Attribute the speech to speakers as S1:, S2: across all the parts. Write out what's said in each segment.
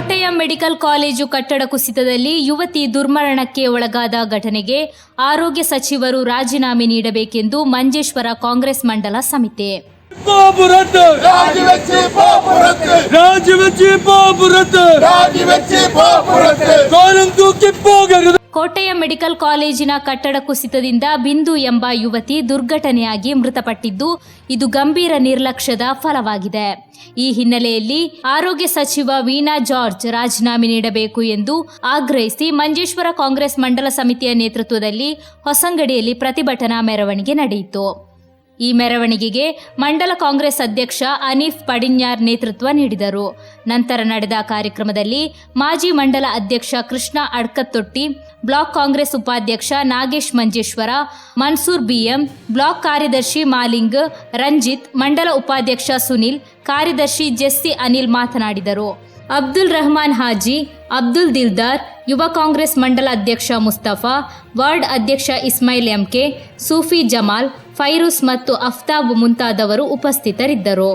S1: ಕೋಟೆಯ medical college ಕಟ್ಟಡ ಕುಸಿತದಲ್ಲಿ ಯುವತಿ ದುರ್ಮರಣಕ್ಕೆ ಒಳಗಾದ ಘಟನೆಗೆ ಆರೋಗ್ಯ ಸಚಿವರು ರಾಜೀನಾಮೆ ನೀಡಬೇಕೆಂದು ಮಂಜೇಶ್ವರ ಕಾಂಗ್ರೆಸ್ ಮಂಡಲ ಸಮಿತಿ.
S2: ಬಾಬುರತ್
S1: ಕೋಟೆಯ ಮೆಡಿಕಲ್ ಕಾಲೇಜಿನ ಕಟ್ಟಡ ಕುಸಿತದಿಂದ ಬಿಂದು ಎಂಬ ಯುವತಿ ದುರ್ಘಟನೆಯಾಗಿ ಮೃತಪಟ್ಟಿದ್ದು, ಇದು ಗಂಭೀರ ನಿರ್ಲಕ್ಷ್ಯದ ಫಲವಾಗಿದೆ. ಈ ಹಿನ್ನೆಲೆಯಲ್ಲಿ ಆರೋಗ್ಯ ಸಚಿವ ವೀಣಾ ಜಾರ್ಜ್ ರಾಜೀನಾಮೆ ನೀಡಬೇಕು ಎಂದು ಆಗ್ರಹಿಸಿ ಮಂಜೇಶ್ವರ ಕಾಂಗ್ರೆಸ್ ಮಂಡಲ ಸಮಿತಿಯ ನೇತೃತ್ವದಲ್ಲಿ ಹೊಸಂಗಡಿಯಲ್ಲಿ ಪ್ರತಿಭಟನಾ ಮೆರವಣಿಗೆ ನಡೆಯಿತು. ಈ ಮೆರವಣಿಗೆಗೆ ಮಂಡಲ ಕಾಂಗ್ರೆಸ್ ಅಧ್ಯಕ್ಷ ಅನೀಫ್ ಪಡಿನ್ಯಾರ್ ನೇತೃತ್ವ ನೀಡಿದರು. ನಂತರ ನಡೆದ ಕಾರ್ಯಕ್ರಮದಲ್ಲಿ ಮಾಜಿ ಮಂಡಲ ಅಧ್ಯಕ್ಷ ಕೃಷ್ಣ ಅಡ್ಕತ್ತೊಟ್ಟಿ ಬ್ಲಾಕ್ ಕಾಂಗ್ರೆಸ್ ಉಪಾಧ್ಯಕ್ಷ ನಾಗೇಶ್ ಮಂಜೇಶ್ವರ, ಮನ್ಸೂರ್ ಬಿಎಂ, ಬ್ಲಾಕ್ ಕಾರ್ಯದರ್ಶಿ ಮಾಲಿಂಗ್, ರಂಜಿತ್, ಮಂಡಲ ಉಪಾಧ್ಯಕ್ಷ ಸುನಿಲ್, ಕಾರ್ಯದರ್ಶಿ ಜೆಸ್ಸಿ ಅನಿಲ್ ಮಾತನಾಡಿದರು. ಅಬ್ದುಲ್ ರಹಮಾನ್ ಹಾಜಿ, ಅಬ್ದುಲ್ ದಿಲ್ದಾರ್, ಯುವ ಕಾಂಗ್ರೆಸ್ ಮಂಡಲ ಅಧ್ಯಕ್ಷ ಮುಸ್ತಫಾ, ವಾರ್ಡ್ ಅಧ್ಯಕ್ಷ ಇಸ್ಮಾಯಿಲ್ ಎಂಕೆ, ಸೂಫಿ ಜಮಾಲ್, ಫೈರೂಸ್ ಮತ್ತು ಅಫ್ತಾಬ್ ಮುಂತಾದವರು ಉಪಸ್ಥಿತರಿದ್ದರು.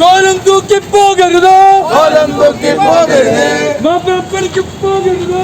S3: കോലം തൂക്കി പോകരുത്.
S2: കോലം തൂക്കി പോകരുത്.
S3: മാപ്പിളപ്പണിക്ക് പോകരുത്.